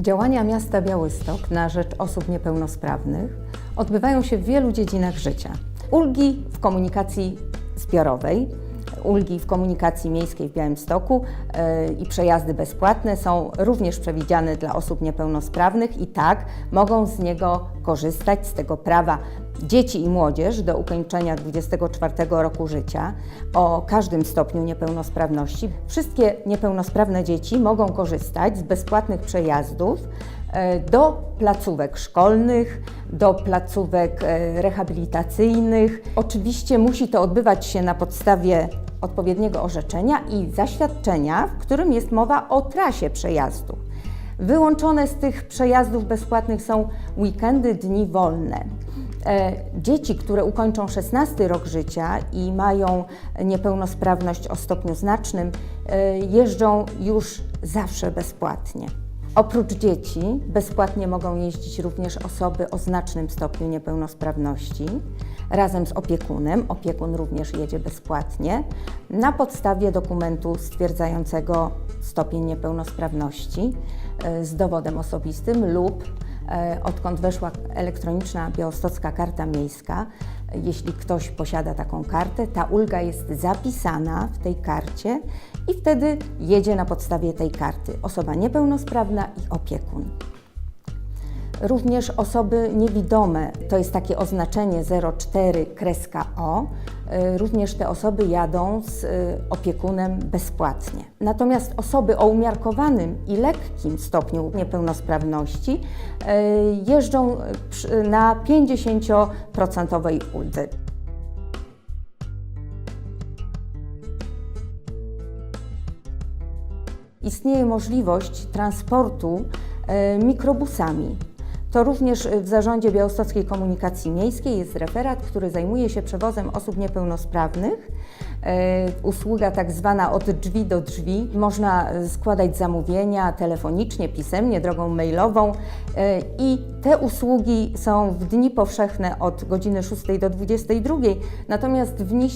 Działania miasta Białystok na rzecz osób niepełnosprawnych odbywają się w wielu dziedzinach życia. Ulgi w komunikacji zbiorowej, ulgi w komunikacji miejskiej w Białymstoku yy, i przejazdy bezpłatne są również przewidziane dla osób niepełnosprawnych i tak mogą z niego korzystać, z tego prawa dzieci i młodzież do ukończenia 24 roku życia o każdym stopniu niepełnosprawności. Wszystkie niepełnosprawne dzieci mogą korzystać z bezpłatnych przejazdów e, do placówek szkolnych, do placówek e, rehabilitacyjnych. Oczywiście musi to odbywać się na podstawie odpowiedniego orzeczenia i zaświadczenia, w którym jest mowa o trasie przejazdu. Wyłączone z tych przejazdów bezpłatnych są weekendy, dni wolne. E, Dzieci, które ukończą 16 rok życia i mają niepełnosprawność o stopniu znacznym, e, jeżdżą już zawsze bezpłatnie. Oprócz dzieci bezpłatnie mogą jeździć również osoby o znacznym stopniu niepełnosprawności razem z opiekunem. Opiekun również jedzie bezpłatnie na podstawie dokumentu stwierdzającego stopień niepełnosprawności e, z dowodem osobistym lub odkąd weszła elektroniczna białostocka karta miejska, jeśli ktoś posiada taką kartę, ta ulga jest zapisana w tej karcie i wtedy jedzie na podstawie tej karty osoba niepełnosprawna i opiekun. Również osoby niewidome, to jest takie oznaczenie 04 kreska O, y, również te osoby jadą z y, opiekunem bezpłatnie. Natomiast osoby o umiarkowanym i lekkim stopniu niepełnosprawności y, jeżdżą na 50% uldze. Istnieje możliwość transportu mikrobusami. To również w zarządzie Białostockiej Komunikacji Miejskiej jest referat, który zajmuje się przewozem osób niepełnosprawnych. E, Usługa tak zwana od drzwi do drzwi. Można e, składać zamówienia telefonicznie, pisemnie, drogą mailową e, i te usługi są w dni powszechne od godziny 6 do 22, natomiast w dni,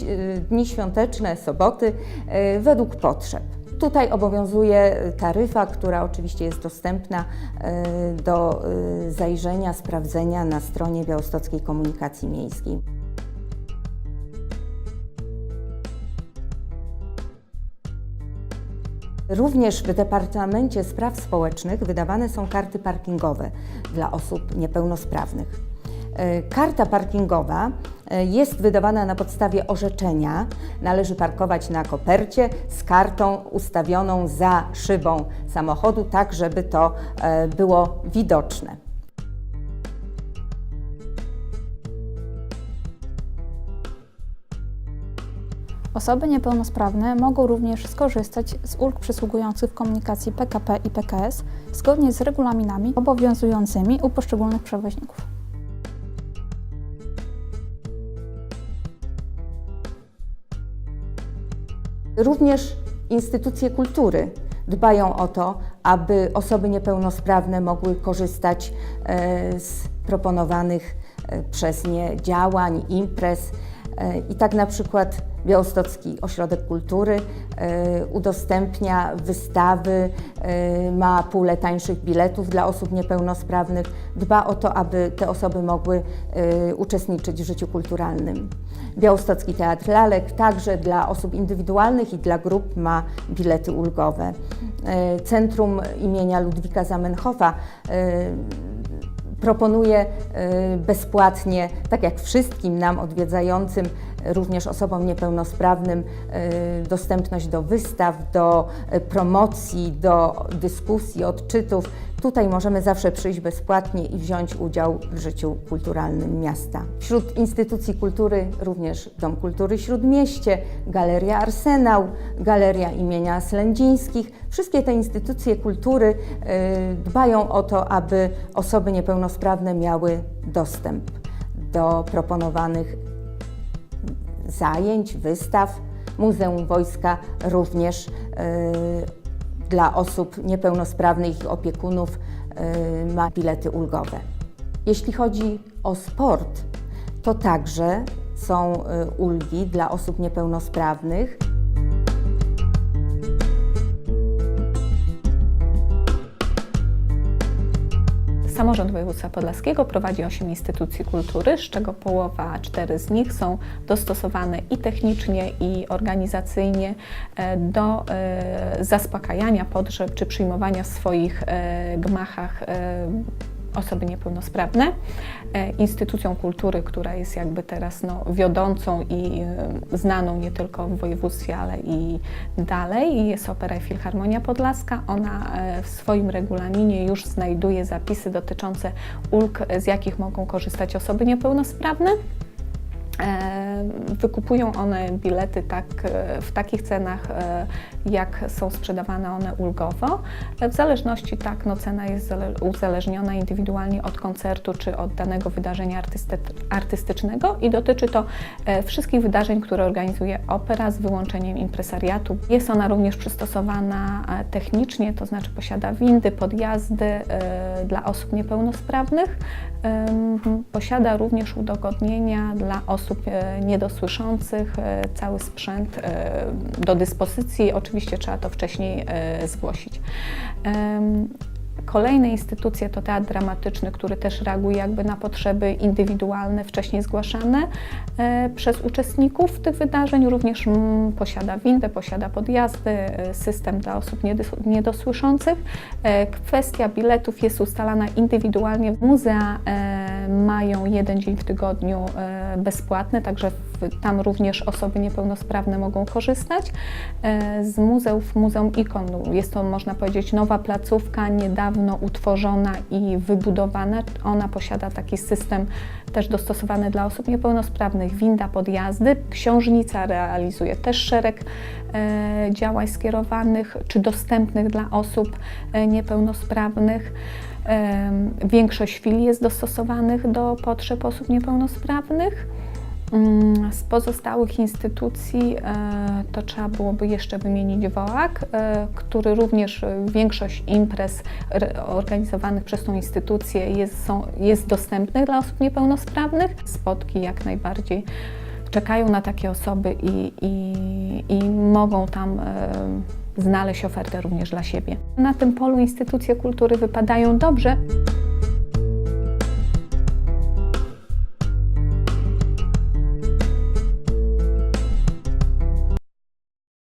dni świąteczne, soboty według potrzeb. Tutaj obowiązuje taryfa, która oczywiście jest dostępna e, do e, zajrzenia, sprawdzenia na stronie Białostockiej Komunikacji Miejskiej. Również w Departamencie Spraw Społecznych wydawane są karty parkingowe dla osób niepełnosprawnych. E, Karta parkingowa e, jest wydawana na podstawie orzeczenia. Należy parkować na kopercie z kartą ustawioną za szybą samochodu, tak żeby to e, było widoczne. Osoby niepełnosprawne mogą również skorzystać z ulg przysługujących w komunikacji PKP i PKS zgodnie z regulaminami obowiązującymi u poszczególnych przewoźników. Również instytucje kultury dbają o to, aby osoby niepełnosprawne mogły korzystać e, z proponowanych e, przez nie działań, imprez. E, I tak na przykład Białostocki Ośrodek Kultury e, udostępnia wystawy, e, ma pulę tańszych biletów dla osób niepełnosprawnych, dba o to, aby te osoby mogły uczestniczyć w życiu kulturalnym. Białostocki Teatr Lalek także dla osób indywidualnych i dla grup ma bilety ulgowe. Centrum imienia Ludwika Zamenhofa proponuje e, bezpłatnie, tak jak wszystkim nam odwiedzającym, również osobom niepełnosprawnym, e, dostępność do wystaw, do e, promocji, do dyskusji, odczytów. Tutaj możemy zawsze przyjść bezpłatnie i wziąć udział w życiu kulturalnym miasta. Wśród instytucji kultury również Dom Kultury Śródmieście, Galeria Arsenał, Galeria imienia Slędzińskich. Wszystkie te instytucje kultury e, dbają o to, aby osoby niepełnosprawne miały dostęp do proponowanych zajęć, wystaw. Muzeum Wojska również y, dla osób niepełnosprawnych i opiekunów y, ma bilety ulgowe. Jeśli chodzi o sport, to także są y, ulgi dla osób niepełnosprawnych. Samorząd Województwa Podlaskiego prowadzi 8 instytucji kultury, z czego połowa, cztery z nich są dostosowane i technicznie, i organizacyjnie e, do e, zaspokajania potrzeb czy przyjmowania w swoich e, gmachach osoby niepełnosprawne. E, Instytucją kultury, która jest jakby teraz no, wiodącą i e, znaną nie tylko w województwie, ale i dalej, jest Opera i Filharmonia Podlaska. Ona e, w swoim regulaminie już znajduje zapisy dotyczące ulg, z jakich mogą korzystać osoby niepełnosprawne. E, Wykupują one bilety tak, e, w takich cenach, e, jak są sprzedawane one ulgowo. W zależności tak, no cena jest zale- uzależniona indywidualnie od koncertu czy od danego wydarzenia artysty- artystycznego i dotyczy to wszystkich wydarzeń, które organizuje opera z wyłączeniem impresariatu. Jest ona również przystosowana technicznie, to znaczy posiada windy, podjazdy dla osób niepełnosprawnych. Posiada również udogodnienia dla osób e, niedosłyszących, e, cały sprzęt e, do dyspozycji. Oczywiście trzeba to wcześniej zgłosić. Kolejne instytucje to teatr dramatyczny, który też reaguje jakby na potrzeby indywidualne, wcześniej zgłaszane przez uczestników tych wydarzeń. Również mm, posiada windę, posiada podjazdy, system dla osób niedosłyszących. Kwestia biletów jest ustalana indywidualnie. Muzea mają jeden dzień w tygodniu bezpłatny, także tam również osoby niepełnosprawne mogą korzystać. E, z muzeów Muzeum Ikon jest to, można powiedzieć, nowa placówka, niedawno utworzona i wybudowana. Ona posiada taki system też dostosowany dla osób niepełnosprawnych, winda, podjazdy. Książnica realizuje też szereg e, działań skierowanych czy dostępnych dla osób e, niepełnosprawnych. Większość chwil jest dostosowanych do potrzeb osób niepełnosprawnych. Mm, Z pozostałych instytucji e, to trzeba byłoby jeszcze wymienić WOAK, e, który również większość imprez re- organizowanych przez tą instytucję jest, są, jest dostępnych dla osób niepełnosprawnych. Spotki jak najbardziej czekają na takie osoby i, i, i mogą tam e, znaleźć ofertę również dla siebie. Na tym polu instytucje kultury wypadają dobrze.